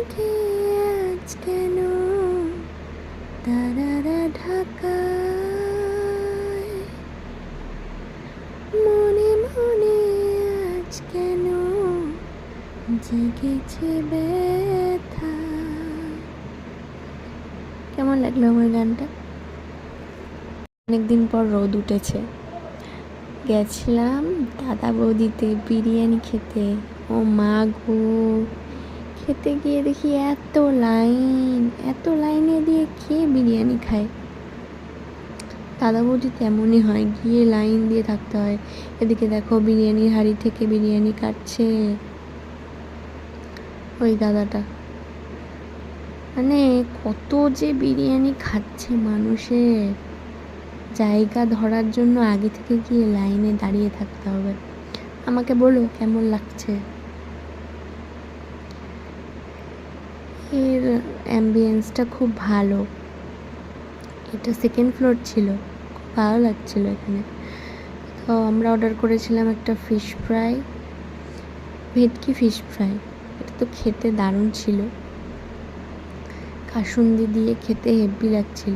মেঘে আজ কেন? তারারা ঢাকায়। মনে মনে আজ কেন জেগেছে ব্যথা? কেমন লাগল আমার গানটা? অনেকদিন পর রোদ উঠেছে। গেছিলাম দাদা বৌদিতে বিরিয়ানি খেতে। ও মা গো। খেতে গিয়ে দেখি এত লাইন, এত লাইনে দিয়ে খেয়ে বিরিয়ানি খায়? দাদা বৌদি তেমনই হয়, গিয়ে লাইন দিয়ে থাকতে হয়। এদিকে দেখো বিরিয়ানির হাঁড়ি থেকে বিরিয়ানি কাটছে। ওই দাদাটা। মানে কত যে বিরিয়ানি খাচ্ছে মানুষের জায়গা ধরার জন্য আগে থেকে গিয়ে লাইনে দাঁড়িয়ে থাকতে হবে। আমাকে বলো কেমন লাগছে? এর অ্যাম্বিয়েন্সটা খুব ভালো। এটা সেকেন্ড ফ্লোর ছিল। খুব ভালো লাগছিল এখানে। তো আমরা অর্ডার করেছিলাম একটা ফিশ ফ্রাই ভেটকি ফিশ ফ্রাই এটা তো খেতে দারুণ ছিল। কাসুন্দি দিয়ে খেতে হেভি লাগছিল।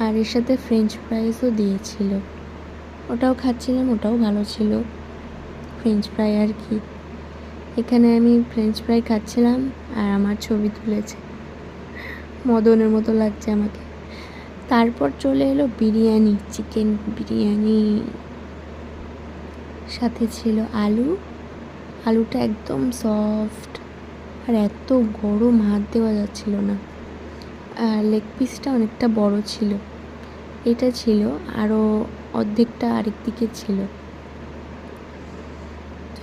আর এর সাথে ফ্রেঞ্চ ফ্রাইসও দিয়েছিল। ওটাও খাচ্ছিলাম, ওটাও ভালো ছিল। ফ্রেঞ্চ ফ্রাই আর কি। এখানে আমি ফ্রেঞ্চ ফ্রাই খাচ্ছিলাম আর আমার ছবি তুলেছে। মদনের মতো লাগছে আমাকে। তারপর চলে এলো বিরিয়ানি চিকেন বিরিয়ানি। সাথে ছিল আলু। আলুটা একদম সফট আর এত গরম হাত দেওয়া যাচ্ছিল না। আর লেগ পিসটা অনেকটা বড় ছিল। এটা ছিল আরও অর্ধেকটা আরেক দিকে ছিল।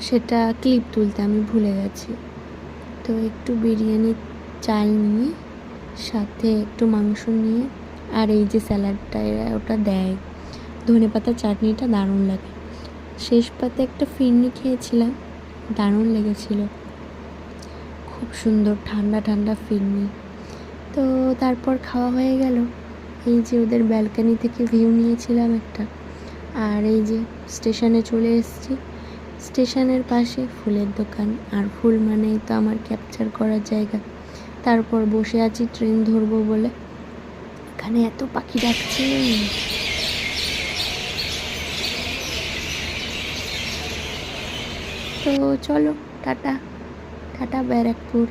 সেটা ক্লিপ তুলতে আমি ভুলে গেছি। তো একটু বিরিয়ানির চাল নিয়ে, সাথে একটু মাংস নিয়ে, আর এই যে স্যালাডটা এরা ওটা দেয়। ধনে পাতা চাটনিটা দারুণ লাগে। শেষ পাতে একটা ফিরনি খেয়েছিলাম, দারুণ লেগেছিল। খুব সুন্দর ঠান্ডা ঠান্ডা ফিরনি। তো তারপর খাওয়া হয়ে গেল। এই যে ওদের ব্যালকানি থেকে ভিউ নিয়েছিলাম একটা। আর এই যে স্টেশনে চলে এসেছি। স্টেশনের পাশে ফুলের দোকান, আর ফুল মানেই তো আমার ক্যাপচার করার জায়গা। তারপর বসে আছি ট্রেন ধরবো বলে। এখানে এত পাখি ডাকছে। তো চলো, টাটা। টাটা ব্যারাকপুর।